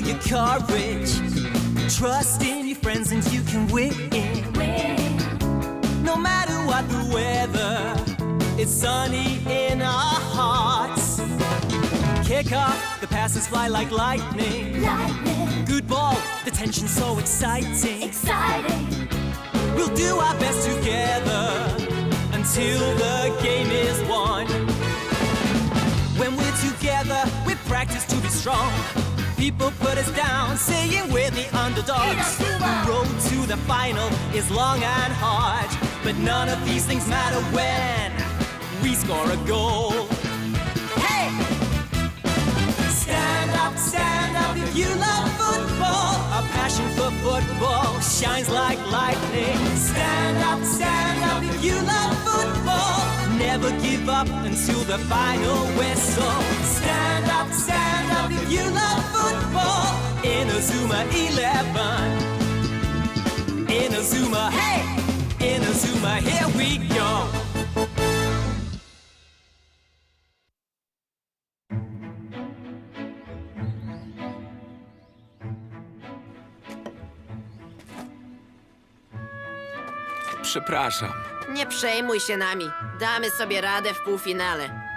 all your courage. Trust in your friends and you can win. No matter what the weather, it's sunny in our hearts. Kick off, the passes fly like lightning. Lightning, Good ball, the tension's so exciting. exciting. We'll do our best together until the game is People put us down, saying we're the underdogs. The road to the final is long and hard, but none of these things matter when we score a goal. Hey! Stand up, stand up if you love football. Our passion for football shines like lightning. Stand up, stand up if you love football. Never give up until the final whistle. Stand up, stand up if you love football. In a Zuma 11. In a Zuma, hey! In a Zuma, here we go. Przepraszam. Nie przejmuj się nami. Damy sobie radę w półfinale.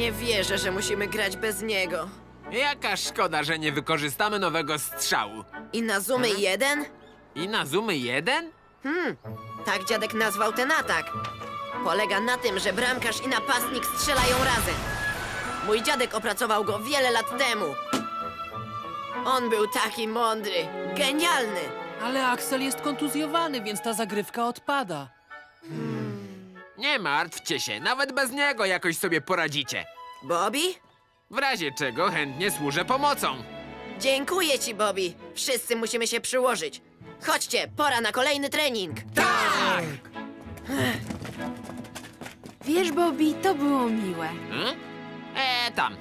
Nie wierzę, że musimy grać bez niego. Jaka szkoda, że nie wykorzystamy nowego strzału. I na Zumy jeden? I na Zoomy 1? Tak dziadek nazwał ten atak. Polega na tym, że bramkarz i napastnik strzelają razem. Mój dziadek opracował go wiele lat temu. On był taki mądry, genialny. Ale Axel jest kontuzjowany, więc ta zagrywka odpada. Nie martwcie się, nawet bez niego jakoś sobie poradzicie. Bobby? W razie czego chętnie służę pomocą. Dziękuję ci, Bobby. Wszyscy musimy się przyłożyć. Chodźcie, pora na kolejny trening. Wiesz, Bobby, to było miłe. Hmm? E, tam.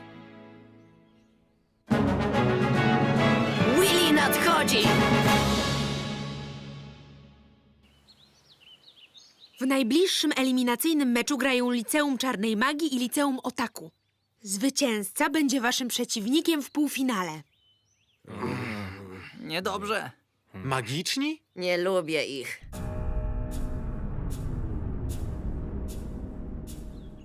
Willy nadchodzi! W najbliższym eliminacyjnym meczu grają Liceum Czarnej Magii i Liceum Otaku. Zwycięzca będzie waszym przeciwnikiem w półfinale. Niedobrze. Magiczni? Nie lubię ich.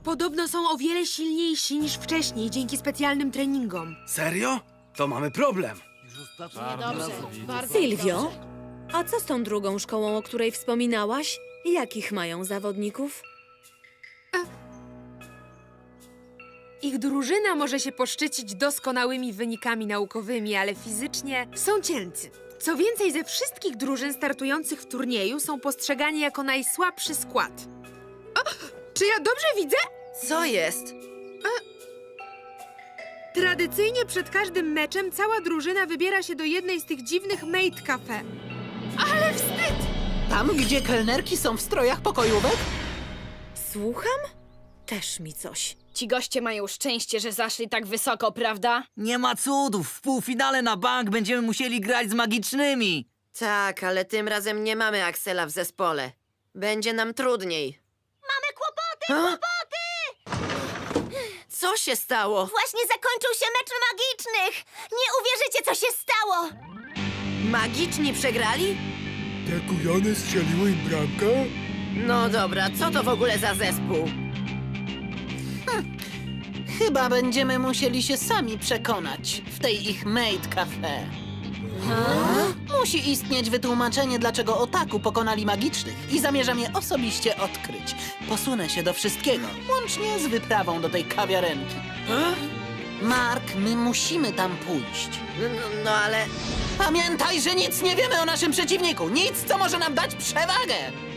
Podobno są o wiele silniejsi niż wcześniej dzięki specjalnym treningom. Serio? To mamy problem. Sylwio, a co z tą drugą szkołą, o której wspominałaś? Jakich mają zawodników? Ich drużyna może się poszczycić doskonałymi wynikami naukowymi, ale fizycznie są cięcy. Co więcej, ze wszystkich drużyn startujących w turnieju są postrzegani jako najsłabszy skład. O, czy ja dobrze widzę? Co jest? Tradycyjnie przed każdym meczem cała drużyna wybiera się do jednej z tych dziwnych maid cafe. Ale wstyd! Tam, gdzie kelnerki są w strojach pokojówek? Słucham? Też mi coś. Ci goście mają szczęście, że zaszli tak wysoko, prawda? Nie ma cudów. W półfinale na bank będziemy musieli grać z magicznymi. Tak, ale tym razem nie mamy Axela w zespole. Będzie nam trudniej. Mamy kłopoty, kłopoty! Co się stało? Właśnie zakończył się mecz magicznych. Nie uwierzycie, co się stało. Magiczni przegrali? Te kujony strzeliły im bramkę? No dobra, co to w ogóle za zespół? Chyba będziemy musieli się sami przekonać w tej ich maid cafe. Musi istnieć wytłumaczenie, dlaczego Otaku pokonali magicznych i zamierzam je osobiście odkryć. Posunę się do wszystkiego, łącznie z wyprawą do tej kawiarenki. Mark, my musimy tam pójść. No, no ale... Pamiętaj, że nic nie wiemy o naszym przeciwniku. Nic, co może nam dać przewagę.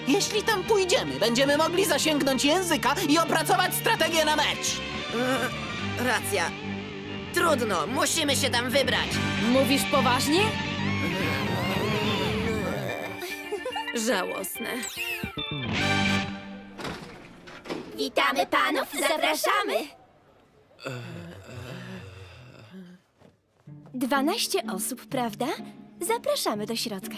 Jeśli tam pójdziemy, będziemy mogli zasięgnąć języka i opracować strategię na mecz. e, Racja. Trudno, musimy się tam wybrać. Mówisz poważnie? Żałosne. Witamy panów, zapraszamy. Dwanaście osób, prawda? Zapraszamy do środka.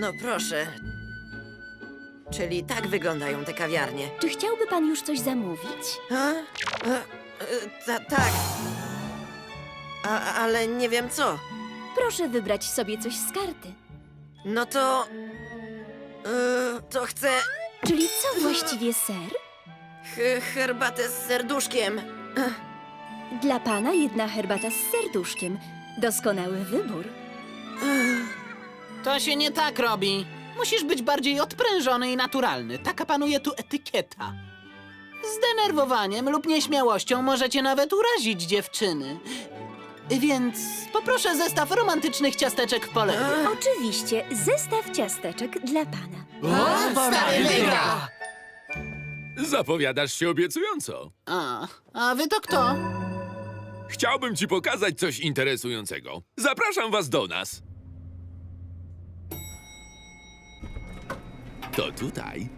No proszę. Czyli tak wyglądają te kawiarnie. Czy chciałby pan już coś zamówić? A? E, e, ta, tak. A, ale nie wiem co. Proszę wybrać sobie coś z karty. No to. e, to chcę Czyli co właściwie, ser? He, herbatę z serduszkiem. Dla pana jedna herbata z serduszkiem. Doskonały wybór. To się nie tak robi. Musisz być bardziej odprężony i naturalny. Taka panuje tu etykieta. Zdenerwowaniem lub nieśmiałością możecie nawet urazić dziewczyny. Więc poproszę zestaw romantycznych ciasteczek w polewie. Oczywiście, zestaw ciasteczek dla pana. Stary wygra! Zapowiadasz się obiecująco. A, a wy to kto? Chciałbym ci pokazać coś interesującego. Zapraszam was do nas. To tutaj.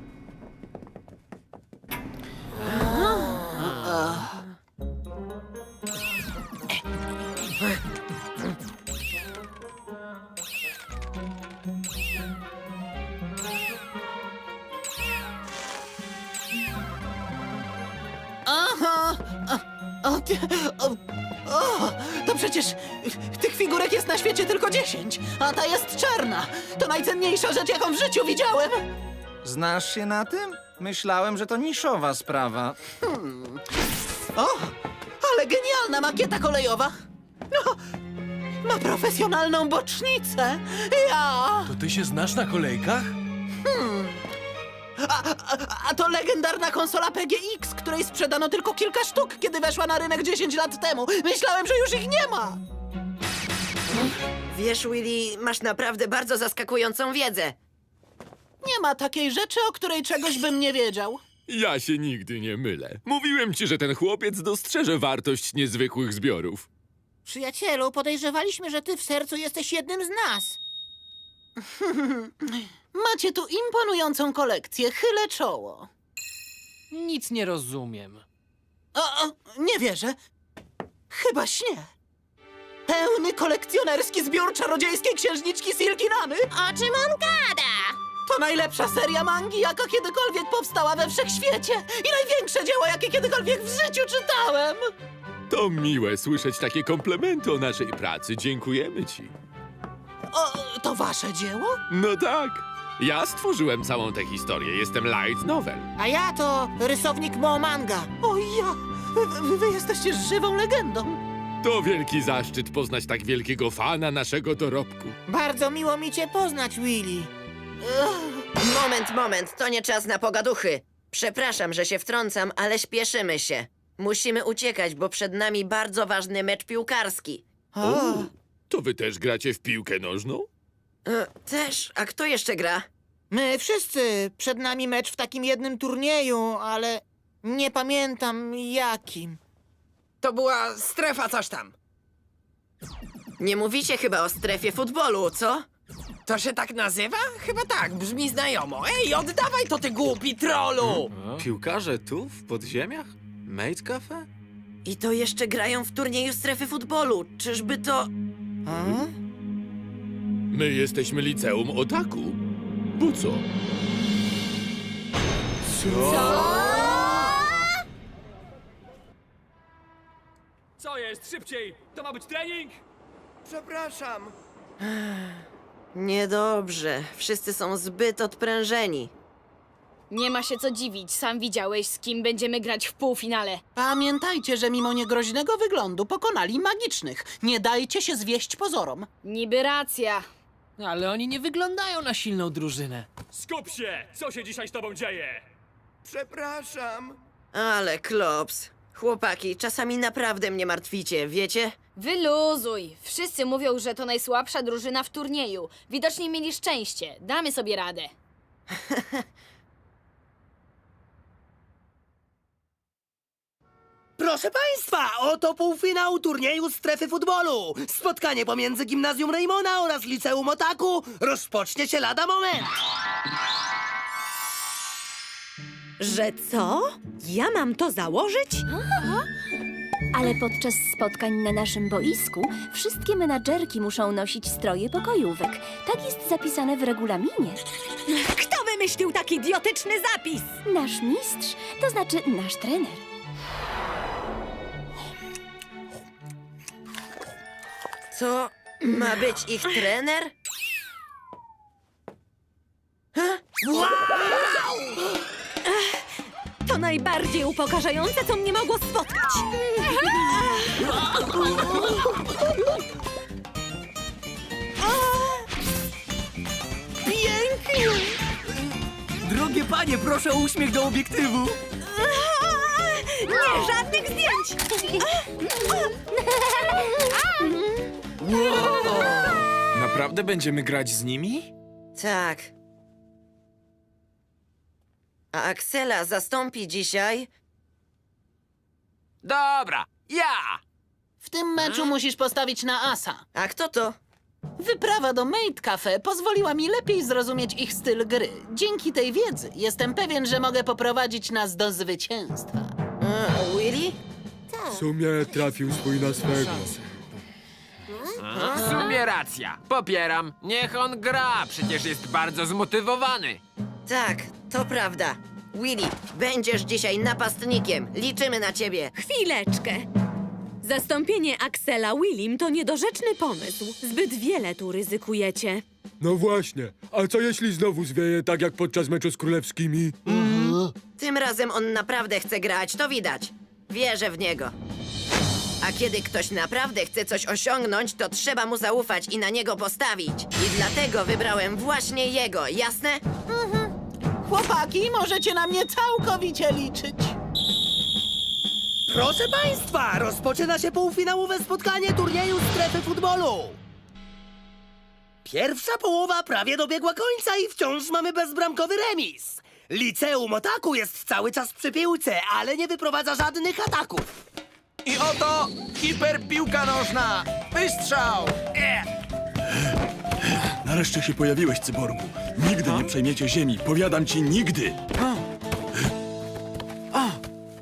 O, o, to przecież tych figurek jest na świecie tylko dziesięć, a ta jest czarna. To najcenniejsza rzecz, jaką w życiu widziałem. Znasz się na tym? Myślałem, że to niszowa sprawa. O, ale genialna makieta kolejowa. No, ma profesjonalną bocznicę. Ja... To ty się znasz na kolejkach? A, a, a to legendarna konsola PGX, której sprzedano tylko kilka sztuk, kiedy weszła na rynek 10 lat temu. Myślałem, że już ich nie ma. Wiesz, Willy, masz naprawdę bardzo zaskakującą wiedzę. Nie ma takiej rzeczy, o której czegoś bym nie wiedział. Ja się nigdy nie mylę. Mówiłem ci, że ten chłopiec dostrzeże wartość niezwykłych zbiorów. Przyjacielu, podejrzewaliśmy, że ty w sercu jesteś jednym z nas. Macie tu imponującą kolekcję, chylę czoło. Nic nie rozumiem. O, o, nie wierzę. Chyba śnie. Pełny kolekcjonerski zbiór czarodziejskiej księżniczki Silkinany. O czym on gada? To najlepsza seria mangi, jaka kiedykolwiek powstała we wszechświecie. I największe dzieło, jakie kiedykolwiek w życiu czytałem. To miłe słyszeć takie komplementy o naszej pracy. Dziękujemy ci. O, to wasze dzieło? No tak. Ja stworzyłem całą tę historię. Jestem light novel. A ja to rysownik Mo Manga. O ja! Wy, wy jesteście żywą legendą. To wielki zaszczyt poznać tak wielkiego fana naszego dorobku. Bardzo miło mi cię poznać, Willy. Moment, moment, to nie czas na pogaduchy. Przepraszam, że się wtrącam, ale śpieszymy się. Musimy uciekać, bo przed nami bardzo ważny mecz piłkarski. O, to wy też gracie w piłkę nożną? E, też? A kto jeszcze gra? My wszyscy. Przed nami mecz w takim jednym turnieju, ale nie pamiętam jakim. To była strefa coś tam. Nie mówicie chyba o strefie futbolu, co? To się tak nazywa? Chyba tak, brzmi znajomo. Ej, oddawaj to ty głupi trolu! Piłkarze tu, w podziemiach? Maid Cafe? I to jeszcze grają w turnieju strefy futbolu. Czyżby to... My jesteśmy liceum Otaku. Bo co? Co jest? Szybciej! To ma być trening? Przepraszam. Niedobrze. Wszyscy są zbyt odprężeni. Nie ma się co dziwić, sam widziałeś, z kim będziemy grać w półfinale. Pamiętajcie, że mimo niegroźnego wyglądu pokonali magicznych. Nie dajcie się zwieść pozorom. Niby racja. Ale oni nie wyglądają na silną drużynę. Skup się! Co się dzisiaj z tobą dzieje? Przepraszam. Ale klops. Chłopaki, czasami naprawdę mnie martwicie, wiecie? Wyluzuj. Wszyscy mówią, że to najsłabsza drużyna w turnieju. Widocznie mieli szczęście. Damy sobie radę. Proszę Państwa, oto półfinał turnieju strefy futbolu. Spotkanie pomiędzy Gimnazjum Raymona oraz Liceum Otaku rozpocznie się lada moment. Że co? Ja mam to założyć? Ale podczas spotkań na naszym boisku wszystkie menadżerki muszą nosić stroje pokojówek. Tak jest zapisane w regulaminie. Kto wymyślił taki idiotyczny zapis? Nasz mistrz, to znaczy nasz trener. To ma być ich trener? To najbardziej upokarzające, co mnie mogło spotkać. Pięknie! Drogie panie, proszę o uśmiech do obiektywu. Nie, żadnych zdjęć! Naprawdę będziemy grać z nimi? Tak. A Aksela zastąpi dzisiaj... Dobra, ja! W tym meczu musisz postawić na asa. A kto to? Wyprawa do Maid Cafe pozwoliła mi lepiej zrozumieć ich styl gry. Dzięki tej wiedzy jestem pewien, że mogę poprowadzić nas do zwycięstwa. A, Willy? W sumie trafił swój na swego. W sumie racja. Popieram. Niech on gra, przecież jest bardzo zmotywowany. Tak, to prawda. Willy, będziesz dzisiaj napastnikiem. Liczymy na ciebie. Chwileczkę. Zastąpienie Axela Willim to niedorzeczny pomysł. Zbyt wiele tu ryzykujecie. No właśnie, a co jeśli znowu zwieje tak jak podczas meczu z królewskimi? Tym razem on naprawdę chce grać, to widać. Wierzę w niego. A kiedy ktoś naprawdę chce coś osiągnąć, to trzeba mu zaufać i na niego postawić. I dlatego wybrałem właśnie jego, jasne? Chłopaki, możecie na mnie całkowicie liczyć. Proszę państwa, rozpoczyna się półfinałowe spotkanie turnieju strefy futbolu. Pierwsza połowa prawie dobiegła końca i wciąż mamy bezbramkowy remis. Liceum Otaku jest cały czas przy piłce, ale nie wyprowadza żadnych ataków. I oto hiperpiłka nożna! Wystrzał! Nareszcie się pojawiłeś, cyborgu. Nigdy nie przejmiecie ziemi. Powiadam ci, nigdy.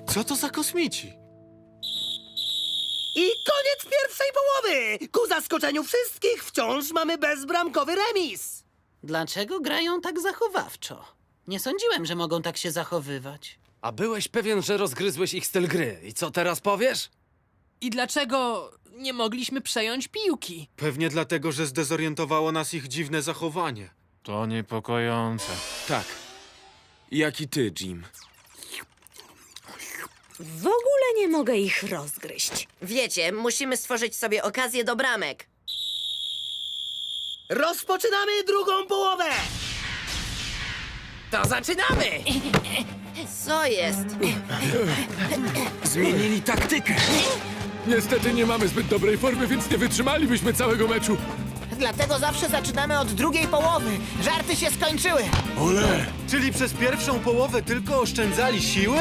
Co to za kosmici? I koniec pierwszej połowy! Ku zaskoczeniu wszystkich wciąż mamy bezbramkowy remis. Dlaczego grają tak zachowawczo? Nie sądziłem, że mogą tak się zachowywać. A byłeś pewien, że rozgryzłeś ich styl gry. I co teraz powiesz? I dlaczego nie mogliśmy przejąć piłki? Pewnie dlatego, że zdezorientowało nas ich dziwne zachowanie. To niepokojące. Tak. Jak i ty, Jim. W ogóle nie mogę ich rozgryźć. Wiecie, musimy stworzyć sobie okazję do bramek. Rozpoczynamy drugą połowę! To zaczynamy! Co jest? Zmienili taktykę. Niestety nie mamy zbyt dobrej formy, więc nie wytrzymalibyśmy całego meczu. Dlatego zawsze zaczynamy od drugiej połowy. Żarty się skończyły. Ole! Czyli przez pierwszą połowę tylko oszczędzali siły?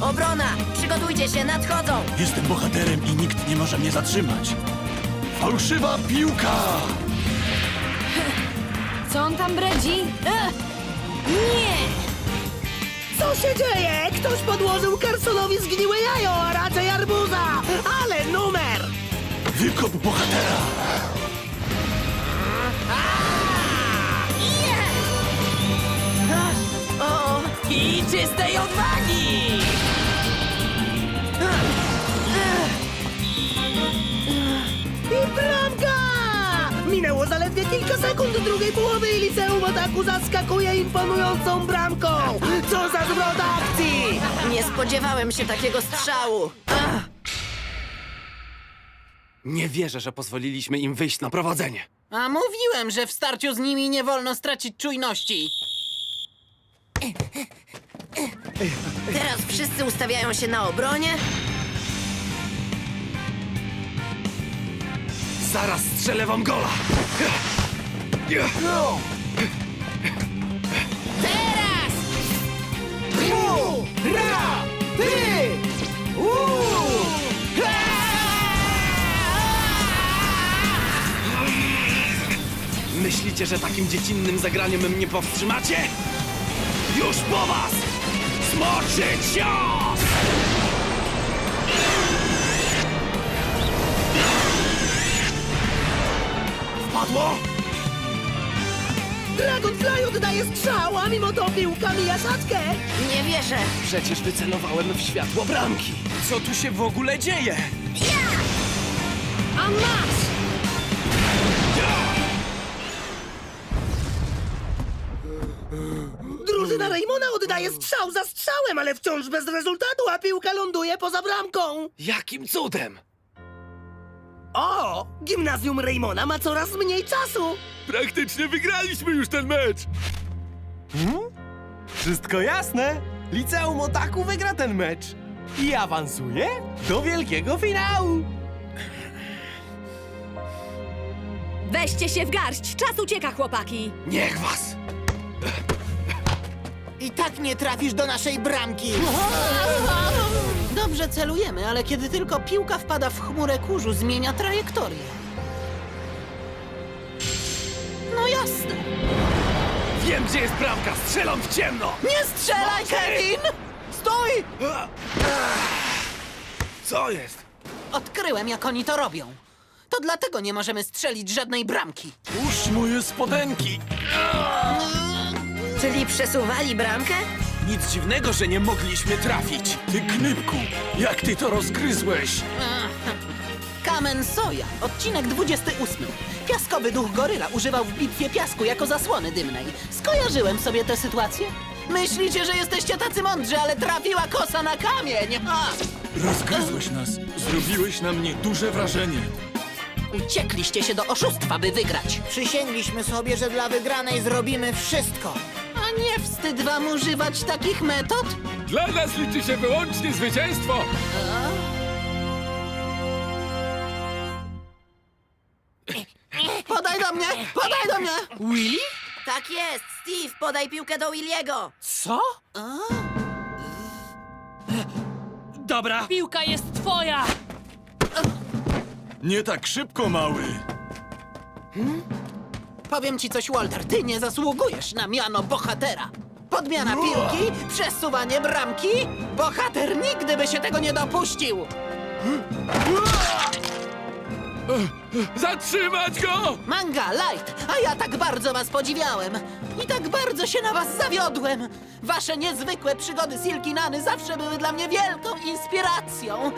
Obrona! Przygotujcie się, nadchodzą! Jestem bohaterem i nikt nie może mnie zatrzymać. Fałszywa piłka! Co on tam bredzi? Ech! Nie! Co się dzieje? Ktoś podłożył Carsonowi zgniłe jajo, a raczej arbuza! Ale numer! Wykop bohatera! O! I czystej odwagi! Minęło zaledwie kilka sekund drugiej połowy i liceum ataku zaskakuje imponującą bramką! Co za zwrot akcji! Nie spodziewałem się takiego strzału. Ach, Nie wierzę, że pozwoliliśmy im wyjść na prowadzenie. A mówiłem, że w starciu z nimi nie wolno stracić czujności. teraz wszyscy ustawiają się na obronie? Zaraz strzelę wam gola! Teraz! Ru! Ra! Ty! Myślicie, że takim dziecinnym zagraniem mnie powstrzymacie? Już po was! Smoczy cios! Padło? Dragonfly oddaje strzał, a mimo to piłka mija siatkę. Nie wierzę. Przecież wycelowałem w światło bramki. Co tu się w ogóle dzieje? A masz! Drużyna Raymona oddaje strzał za strzałem, ale wciąż bez rezultatu, a piłka ląduje poza bramką. Jakim cudem? O! Gimnazjum Raymona ma coraz mniej czasu. Praktycznie wygraliśmy już ten mecz! Wszystko jasne. Liceum Otaku wygra ten mecz. I awansuje do wielkiego finału. Weźcie się w garść, czas ucieka, chłopaki. Niech was! I tak nie trafisz do naszej bramki. Dobrze celujemy, ale kiedy tylko piłka wpada w chmurę kurzu, zmienia trajektorię. No jasne. Wiem, gdzie jest bramka, strzelam w ciemno! Nie strzelaj, Kevin! Stój! Co jest? Odkryłem, jak oni to robią. To dlatego nie możemy strzelić żadnej bramki. Puść moje spodenki. Czyli przesuwali bramkę? Nic dziwnego, że nie mogliśmy trafić. Ty knypku, jak ty to rozgryzłeś? Kamen Soja, odcinek 28. Piaskowy duch goryla używał w bitwie piasku jako zasłony dymnej. Skojarzyłem sobie tę sytuację. Myślicie, że jesteście tacy mądrzy, ale trafiła kosa na kamień! A! Rozgryzłeś nas. Zrobiłeś na mnie duże wrażenie. Uciekliście się do oszustwa, by wygrać. Przysięgliśmy sobie, że dla wygranej zrobimy wszystko. Nie wstyd wam używać takich metod? Dla nas liczy się wyłącznie zwycięstwo! Podaj do mnie! Podaj do mnie! Willy? Tak jest. Steve, podaj piłkę do Williego. Co? Dobra. Piłka jest twoja! Nie tak szybko, mały. Powiem ci coś, Walter, ty nie zasługujesz na miano bohatera. Podmiana piłki, przesuwanie bramki. Bohater nigdy by się tego nie dopuścił. Zatrzymać go! Manga, Light, a ja tak bardzo was podziwiałem. I tak bardzo się na was zawiodłem. Wasze niezwykłe przygody Silkinany zawsze były dla mnie wielką inspiracją.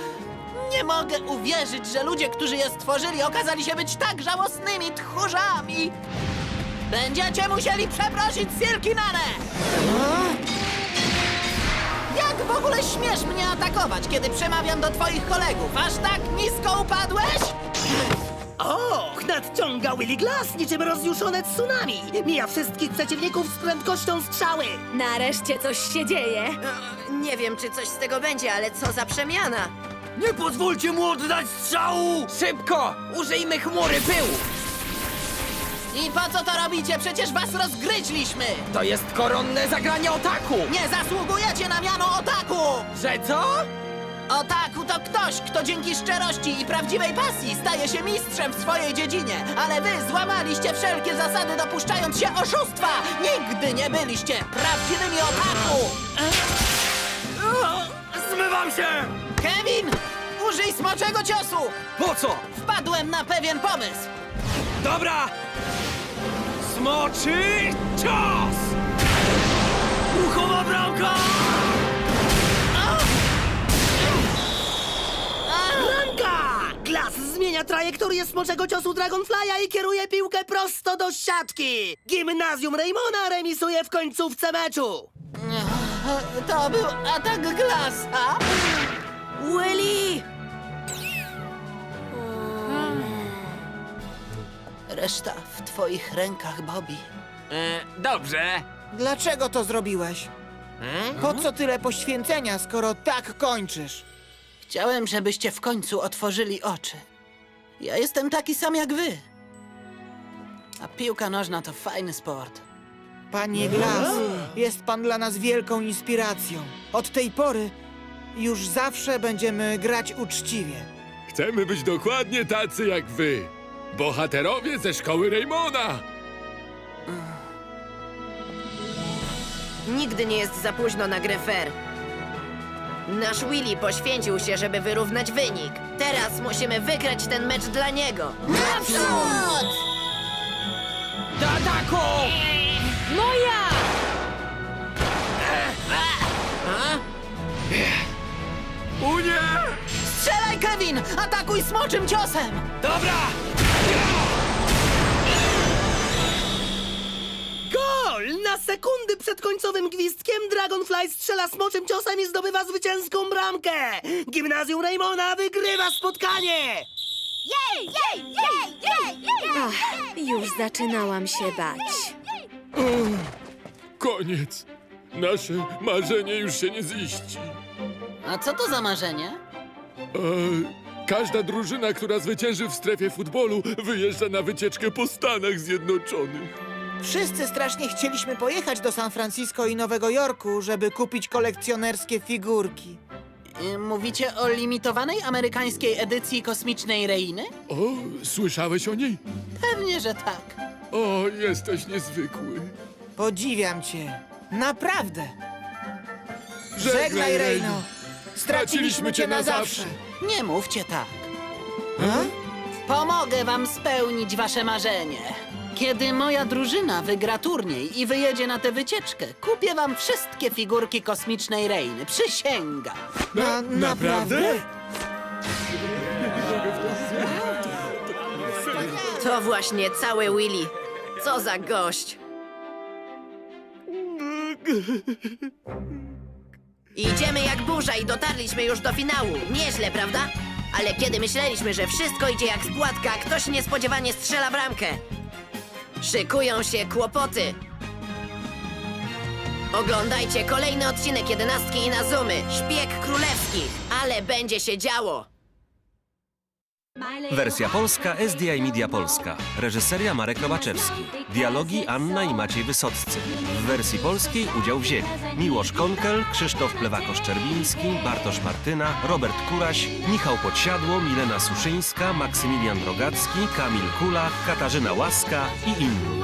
Nie mogę uwierzyć, że ludzie, którzy je stworzyli, okazali się być tak żałosnymi tchórzami. Będziecie musieli przeprosić Silkinanę! Jak w ogóle śmiesz mnie atakować, kiedy przemawiam do twoich kolegów? Aż tak nisko upadłeś? Och, nadciąga Willy Glass niczym rozjuszone tsunami. Mija wszystkich przeciwników z prędkością strzały. Nareszcie coś się dzieje. E, Nie wiem, czy coś z tego będzie, ale co za przemiana. Nie pozwólcie mu oddać strzału! Szybko! Użyjmy chmury pyłu! I po co to robicie? Przecież was rozgryźliśmy! To jest koronne zagranie otaku! Nie zasługujecie na miano otaku! Że co? Otaku to ktoś, kto dzięki szczerości i prawdziwej pasji staje się mistrzem w swojej dziedzinie, ale wy złamaliście wszelkie zasady, dopuszczając się oszustwa! Nigdy nie byliście prawdziwymi otaku! Zmywam się! Kevin! Użyj smoczego ciosu! Po co? Wpadłem na pewien pomysł! Dobra! Smoczy cios! Uchowa bramka! Bramka! Glas zmienia trajektorię smoczego ciosu Dragonfly'a i kieruje piłkę prosto do siatki! Gimnazjum Raymona remisuje w końcówce meczu! To był atak Glasa! Willy! Reszta w twoich rękach, Bobby. E, dobrze. Dlaczego to zrobiłeś? Po co tyle poświęcenia, skoro tak kończysz? Chciałem, żebyście w końcu otworzyli oczy. Ja jestem taki sam jak wy. A piłka nożna to fajny sport. Panie Glass, jest pan dla nas wielką inspiracją. Od tej pory już zawsze będziemy grać uczciwie. Chcemy być dokładnie tacy jak wy. Bohaterowie ze szkoły Raymona! Nigdy nie jest za późno na grę fair. Nasz Willy poświęcił się, żeby wyrównać wynik. Teraz musimy wygrać ten mecz dla niego. Naprzód! Do ataku! Moja! U nie! Strzelaj, Kevin! Atakuj smoczym ciosem! Dobra! Gol! Na sekundy przed końcowym gwizdkiem Dragonfly strzela smoczym ciosem i zdobywa zwycięską bramkę! Gimnazjum Raymona wygrywa spotkanie! Ach, już zaczynałam się bać. Koniec. Nasze marzenie już się nie ziści. A co to za marzenie? E, każda drużyna, która zwycięży w strefie futbolu, wyjeżdża na wycieczkę po Stanach Zjednoczonych. Wszyscy strasznie chcieliśmy pojechać do San Francisco i Nowego Jorku, żeby kupić kolekcjonerskie figurki. Y, Mówicie o limitowanej amerykańskiej edycji kosmicznej Reiny? O, słyszałeś o niej? Pewnie, że tak. O, jesteś niezwykły. Podziwiam cię. Naprawdę. Żegnaj. Reyno. Straciliśmy cię na zawsze. Nie mówcie tak. Pomogę wam spełnić wasze marzenie. Kiedy moja drużyna wygra turniej i wyjedzie na tę wycieczkę, kupię wam wszystkie figurki kosmicznej Reiny. Przysięgam. Na, naprawdę? To właśnie cały Willy. Co za gość. Idziemy jak burza i dotarliśmy już do finału. Nieźle, prawda? Ale kiedy myśleliśmy, że wszystko idzie jak z płatka, ktoś niespodziewanie strzela bramkę. Szykują się kłopoty. Oglądajcie kolejny odcinek jedenastki i na zoomy. Szpieg królewski. Ale będzie się działo. Wersja polska SDI Media Polska. Reżyseria Marek Robaczewski. Dialogi Anna i Maciej Wysoccy. W wersji polskiej udział wzięli Miłosz Konkel, Krzysztof Plewakosz-Czerwiński, Bartosz Martyna, Robert Kuraś, Michał Podsiadło, Milena Suszyńska, Maksymilian Drogacki, Kamil Kula, Katarzyna Łaska i inni.